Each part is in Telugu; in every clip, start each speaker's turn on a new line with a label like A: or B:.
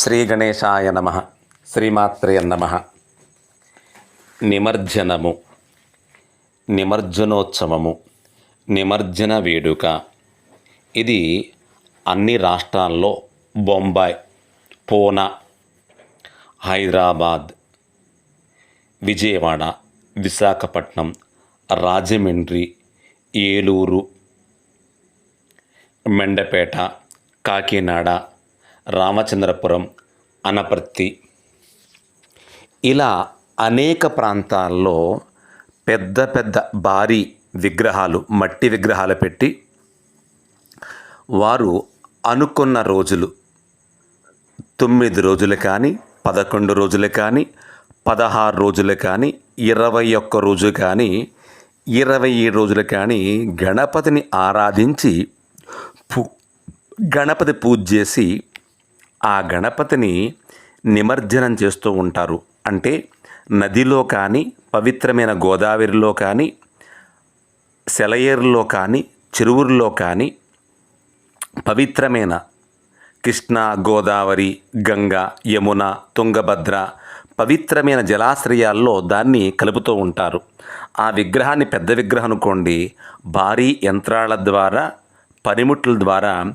A: శ్రీ గణేశాయ నమ. శ్రీమాత్రే నమ. నిమజ్జనము నిమజ్జనోత్సవము నిమజ్జన వేడుక. ఇది అన్ని రాష్ట్రాల్లో బొంబాయి పూనా హైదరాబాద్ విజయవాడ విశాఖపట్నం రాజమండ్రి ఏలూరు మెండపేట కాకినాడ రామచంద్రపురం అనపర్తి. ఇలా అనేక ప్రాంతాల్లో పెద్ద పెద్ద భారీ విగ్రహాలు మట్టి విగ్రహాలు పెట్టి వారు అనుకున్న రోజులు తొమ్మిది రోజులు కానీ పదకొండు రోజులు కానీ పదహారు రోజులు కానీ ఇరవై ఒక్క రోజు కానీ ఇరవై ఏడు రోజులు కానీ గణపతిని ఆరాధించి పూ గణపతి పూజ చేసి ఆ గణపతిని నిమజ్జనం చేస్తూ ఉంటారు. అంటే నదిలో కానీ పవిత్రమైన గోదావరిలో కానీ సెలయేరులో కానీ చెరువుల్లో కానీ పవిత్రమైన కృష్ణ గోదావరి గంగ యమున తుంగభద్ర పవిత్రమైన జలాశ్రయాల్లో దాన్ని కలుపుతూ ఉంటారు. ఆ విగ్రహాన్ని పెద్ద విగ్రహం అనుకోండి. భారీ యంత్రాల ద్వారా పనిముట్ల ద్వారా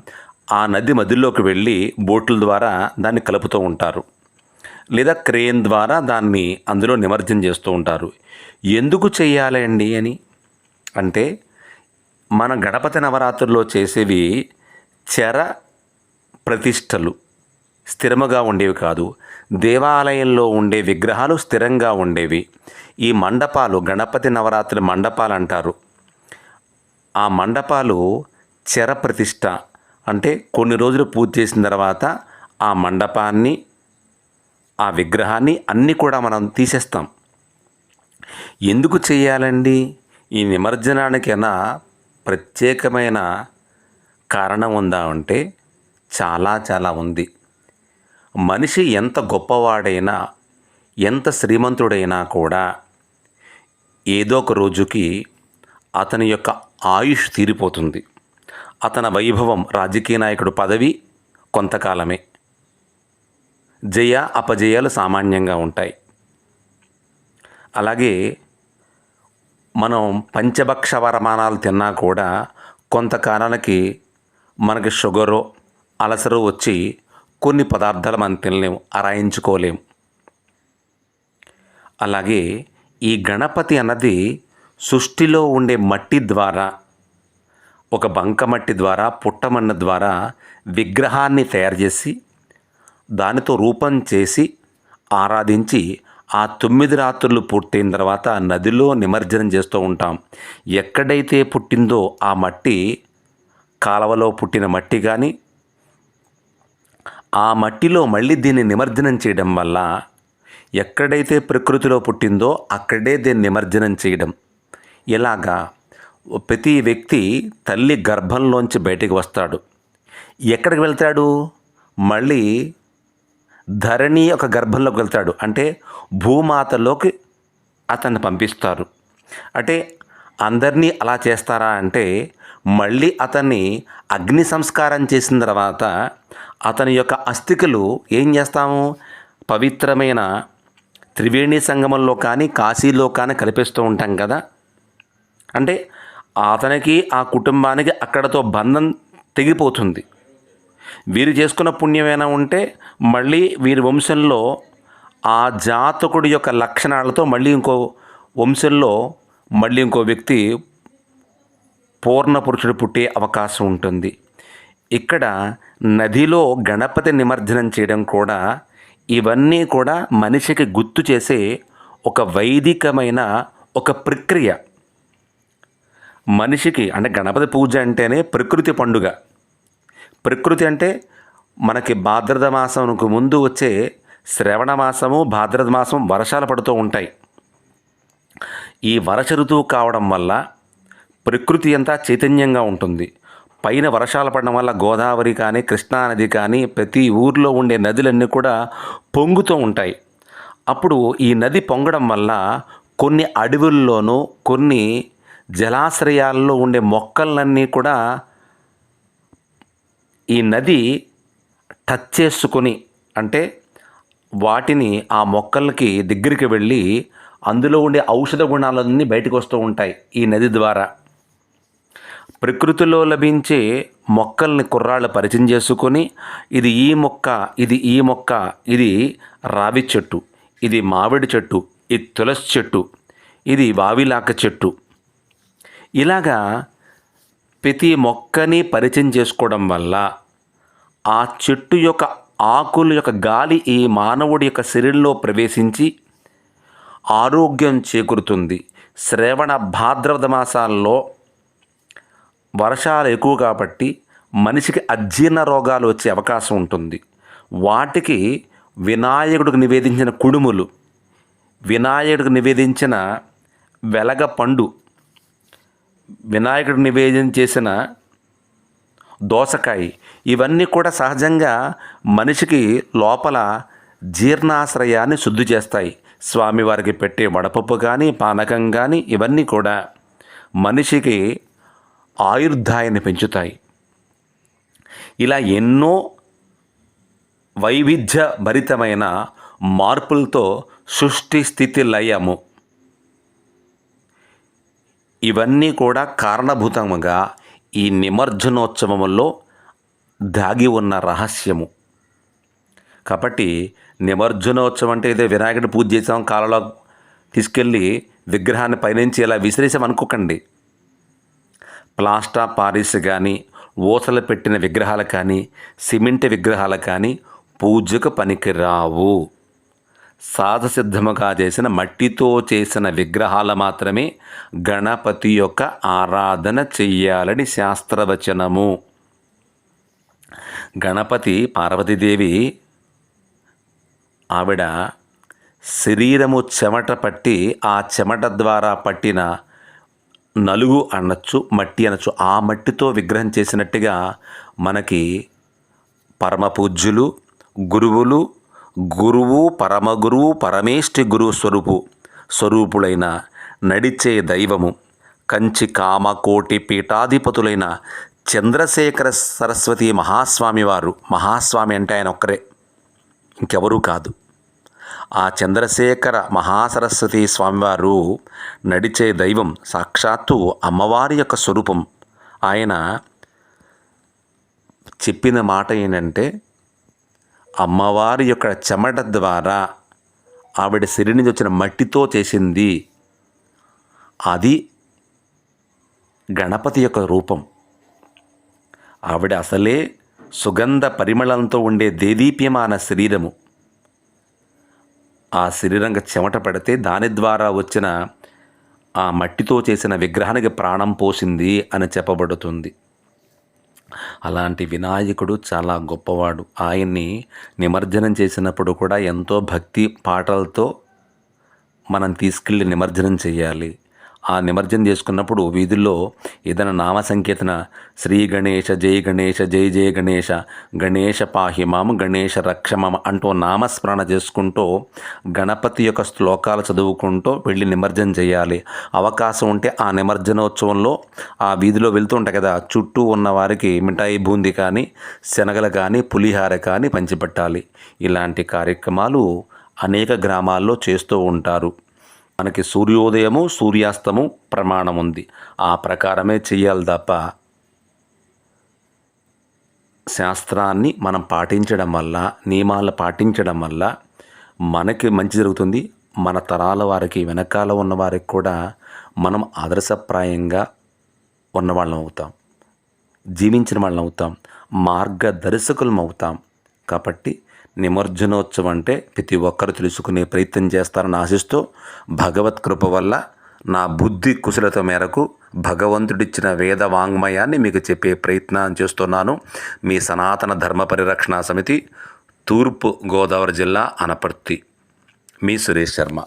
A: ఆ నది మధ్యలోకి వెళ్ళి బోట్ల ద్వారా దాన్ని కలుపుతూ ఉంటారు. లేదా క్రేన్ ద్వారా దాన్ని అందులో నిమజ్జనం చేస్తూ ఉంటారు. ఎందుకు చేయాలండి అని? అంటే మన గణపతి నవరాత్రుల్లో చేసేవి చెర ప్రతిష్టలు. స్థిరముగా ఉండేవి కాదు. దేవాలయంలో ఉండే విగ్రహాలు స్థిరంగా ఉండేవి. ఈ మండపాలు గణపతి నవరాత్రి మండపాలు అంటారు. ఆ మండపాలు చెర ప్రతిష్ట అంటే కొన్ని రోజులు పూజ చేసిన తర్వాత ఆ మండపాన్ని ఆ విగ్రహాన్ని అన్నీ కూడా మనం తీసేస్తాం. ఎందుకు చేయాలండి? ఈ నిమజ్జనానికైనా ప్రత్యేకమైన కారణం ఉందా అంటే చాలా చాలా ఉంది. మనిషి ఎంత గొప్పవాడైనా ఎంత శ్రీమంతుడైనా కూడా ఏదో ఒక రోజుకి అతని యొక్క ఆయుష్ తీరిపోతుంది. అతని వైభవం రాజకీయ నాయకుడు పదవి కొంతకాలమే. జయ అపజయాలు సామాన్యంగా ఉంటాయి. అలాగే మనం పంచభక్ష వరమానాలు తిన్నా కూడా కొంతకాలానికి మనకి షుగరు అలసరు వచ్చి కొన్ని పదార్థాలు మనం తినలేము అరాయించుకోలేము అలాగే ఈ గణపతి అన్నది సృష్టిలో ఉండే మట్టి ద్వారా ఒక బంకమట్టి ద్వారా పుట్టమన్న ద్వారా విగ్రహాన్ని తయారు చేసి దానితో రూపం చేసి ఆరాధించి ఆ తొమ్మిది రాత్రులు పూర్తయిన తర్వాత నదిలో నిమజ్జనం చేస్తూ ఉంటాం. ఎక్కడైతే పుట్టిందో ఆ మట్టి కాలవలో పుట్టిన మట్టి కానీ ఆ మట్టిలో మళ్ళీ దీన్ని నిమజ్జనం చేయడం వల్ల ఎక్కడైతే ప్రకృతిలో పుట్టిందో అక్కడే దీన్ని నిమజ్జనం చేయడం. ఇలాగా ప్రతి వ్యక్తి తల్లి గర్భంలోంచి బయటికి వస్తాడు. ఎక్కడికి వెళ్తాడు? మళ్ళీ ధరణి ఒక గర్భంలోకి వెళ్తాడు. అంటే భూమాతలోకి అతన్ని పంపిస్తారు. అంటే అందరినీ అలా చేస్తారా అంటే మళ్ళీ అతన్ని అగ్ని సంస్కారం చేసిన తర్వాత అతని యొక్క అస్థికలు ఏం చేస్తాము? పవిత్రమైన త్రివేణి సంగమంలో కానీ కాశీలో కానీ కలిపిస్తూ ఉంటాం కదా. అంటే అతనికి ఆ కుటుంబానికి అక్కడతో బంధం తెగిపోతుంది. వీరు చేసుకున్న పుణ్యమైనా ఉంటే మళ్ళీ వీరి వంశంలో ఆ జాతకుడి యొక్క లక్షణాలతో మళ్ళీ ఇంకో వంశంలో మళ్ళీ ఇంకో వ్యక్తి పూర్ణ పురుషుడు పుట్టే అవకాశం ఉంటుంది. ఇక్కడ నదిలో గణపతి నిమజ్జనం చేయడం కూడా ఇవన్నీ కూడా మనిషికి గుర్తు చేసే ఒక వైదికమైన ఒక ప్రక్రియ. మనిషికి అంటే గణపతి పూజ అంటేనే ప్రకృతి పండుగ. ప్రకృతి అంటే మనకి భాద్రద మాసంకు ముందు వచ్చే శ్రవణ మాసము భాద్రద మాసం వర్షాలు పడుతూ ఉంటాయి. ఈ వర్ష ఋతువు కావడం వల్ల ప్రకృతి అంతా చైతన్యంగా ఉంటుంది. పైన వర్షాలు పడడం వల్ల గోదావరి కానీ కృష్ణానది కానీ ప్రతి ఊర్లో ఉండే నదులన్నీ కూడా పొంగుతూ ఉంటాయి. అప్పుడు ఈ నది పొంగడం వల్ల కొన్ని అడవుల్లోనూ కొన్ని జలాశ్రయాల్లో ఉండే మొక్కలన్నీ కూడా ఈ నది టచ్ చేసుకొని అంటే వాటిని ఆ మొక్కలకి దగ్గరికి వెళ్ళి అందులో ఉండే ఔషధ గుణాలన్నీ బయటకు వస్తూ ఉంటాయి ఈ నది ద్వారా. ప్రకృతిలో లభించే మొక్కల్ని కుర్రాళ్ళు పరిచయం చేసుకొని ఇది ఈ మొక్క ఇది ఈ మొక్క ఇది రావి చెట్టు ఇది మామిడి చెట్టు ఇది తులసి చెట్టు ఇది వావిలాక చెట్టు. ఇలాగా ప్రతి మొక్కని పరిచయం చేసుకోవడం వల్ల ఆ చెట్టు యొక్క ఆకుల యొక్క గాలి ఈ మానవుడి యొక్క శరీరంలో ప్రవేశించి ఆరోగ్యం చేకూరుతుంది. శ్రవణ భాద్రవద మాసాల్లో వర్షాలు ఎక్కువ కాబట్టి మనిషికి అజీర్ణ రోగాలు వచ్చే అవకాశం ఉంటుంది. వాటికి వినాయకుడికి నివేదించిన కుడుములు వినాయకుడికి నివేదించిన వెలగ పండు వినాయకుడు నివేదన చేసిన దోసకాయ ఇవన్నీ కూడా సహజంగా మనిషికి లోపల జీర్ణాశ్రయాన్ని శుద్ధి చేస్తాయి. స్వామివారికి పెట్టే వడపప్పు కానీ పానకం కానీ ఇవన్నీ కూడా మనిషికి ఆయుర్దాయాన్ని పెంచుతాయి. ఇలా ఎన్నో వైవిధ్య భరితమైన మార్పులతో సృష్టి స్థితి లయము ఇవన్నీ కూడా కారణభూతముగా ఈ నిమజ్జనోత్సవంలో దాగి ఉన్న రహస్యము. కాబట్టి నిమజ్జనోత్సవం అంటే ఇదే వినాయకుడి పూజ చేసాం కాలలో తీసుకెళ్ళి విగ్రహాన్ని పైనుంచి ఇలా విసిరేసాం అనుకోకండి. ప్లాస్టా పారిస్ కానీ ఊసలు పెట్టిన విగ్రహాలు కానీ సిమెంట్ విగ్రహాలు కానీ పూజకు పనికిరావు. సాధసిద్ధముగా చేసిన మట్టితో చేసిన విగ్రహాలు మాత్రమే గణపతి యొక్క ఆరాధన చెయ్యాలని శాస్త్రవచనము. గణపతి పార్వతీదేవి ఆవిడ శరీరము చెమట పట్టి ఆ చెమట ద్వారా పట్టిన నలుగు అనొచ్చు మట్టి అనొచ్చు ఆ మట్టితో విగ్రహం చేసినట్టుగా మనకి పరమ పూజ్యులు గురువులు గురువు పరమగురువు పరమేష్టి గురువు స్వరూపు స్వరూపులైన నడిచే దైవము కంచి కామకోటి పీఠాధిపతులైన చంద్రశేఖర సరస్వతి మహాస్వామి వారు మహాస్వామి అంటే ఆయన ఒక్కరే ఇంకెవరూ కాదు. ఆ చంద్రశేఖర మహాసరస్వతి స్వామివారు నడిచే దైవం సాక్షాత్తు అమ్మవారి యొక్క స్వరూపం. ఆయన చెప్పిన మాట ఏంటంటే అమ్మవారి యొక్క చెమట ద్వారా ఆవిడ సిరి నుంచి వచ్చిన మట్టితో చేసింది. అది గణపతి యొక్క రూపం. ఆవిడ అసలే సుగంధ పరిమళంతో ఉండే దేదీప్యమాన శరీరము. ఆ శరీరంగా చెమట పడితే దాని ద్వారా వచ్చిన ఆ మట్టితో చేసిన విగ్రహానికి ప్రాణం పోసింది అని చెప్పబడుతుంది. అలాంటి వినాయకుడు చాలా గొప్పవాడు. ఆయన్ని నిమజ్జనం చేసినప్పుడు కూడా ఎంతో భక్తి పాటలతో మనం తీసుకెళ్ళి నిమజ్జనం చేయాలి. ఆ నిమజ్జనం చేసుకున్నప్పుడు వీధుల్లో ఏదైనా నామ సంకేతన శ్రీ గణేష జై గణేష జై జయ గణేష గణేష పాహిమాం గణేష రక్షమం అంటూ నామస్మరణ చేసుకుంటూ గణపతి యొక్క శ్లోకాలు చదువుకుంటూ వెళ్ళి నిమజ్జనం చేయాలి. అవకాశం ఉంటే ఆ నిమజ్జనోత్సవంలో ఆ వీధిలో వెళ్తూ ఉంటాయి కదా చుట్టూ ఉన్న వారికి మిఠాయి బూంది కానీ శనగలు కానీ పులిహార కానీ పంచిపెట్టాలి. ఇలాంటి కార్యక్రమాలు అనేక గ్రామాల్లో చేస్తూ ఉంటారు. మనకి సూర్యోదయము సూర్యాస్తము ప్రమాణం ఉంది ఆ ప్రకారమే చెయ్యాలి తప్ప శాస్త్రాన్ని మనం పాటించడం వల్ల నియమాలు పాటించడం వల్ల మనకి మంచి జరుగుతుంది. మన తరాల వారికి వెనకాల ఉన్న వారికి కూడా మనం ఆదర్శప్రాయంగా ఉన్నవాళ్ళం అవుతాం. జీవించిన వాళ్ళం అవుతాం. మార్గదర్శకులం అవుతాం. కాబట్టి నిమజ్జనోత్సవం అంటే ప్రతి ఒక్కరు తెలుసుకునే ప్రయత్నం చేస్తారని ఆశిస్తూ భగవత్ కృప వల్ల నా బుద్ధి కుశలత మేరకు భగవంతుడిచ్చిన వేద వాంగ్మయాన్ని మీకు చెప్పే ప్రయత్నం చేస్తున్నాను. మీ సనాతన ధర్మ పరిరక్షణ సమితి తూర్పు గోదావరి జిల్లా అనపర్తి. మీ సురేష్ శర్మ.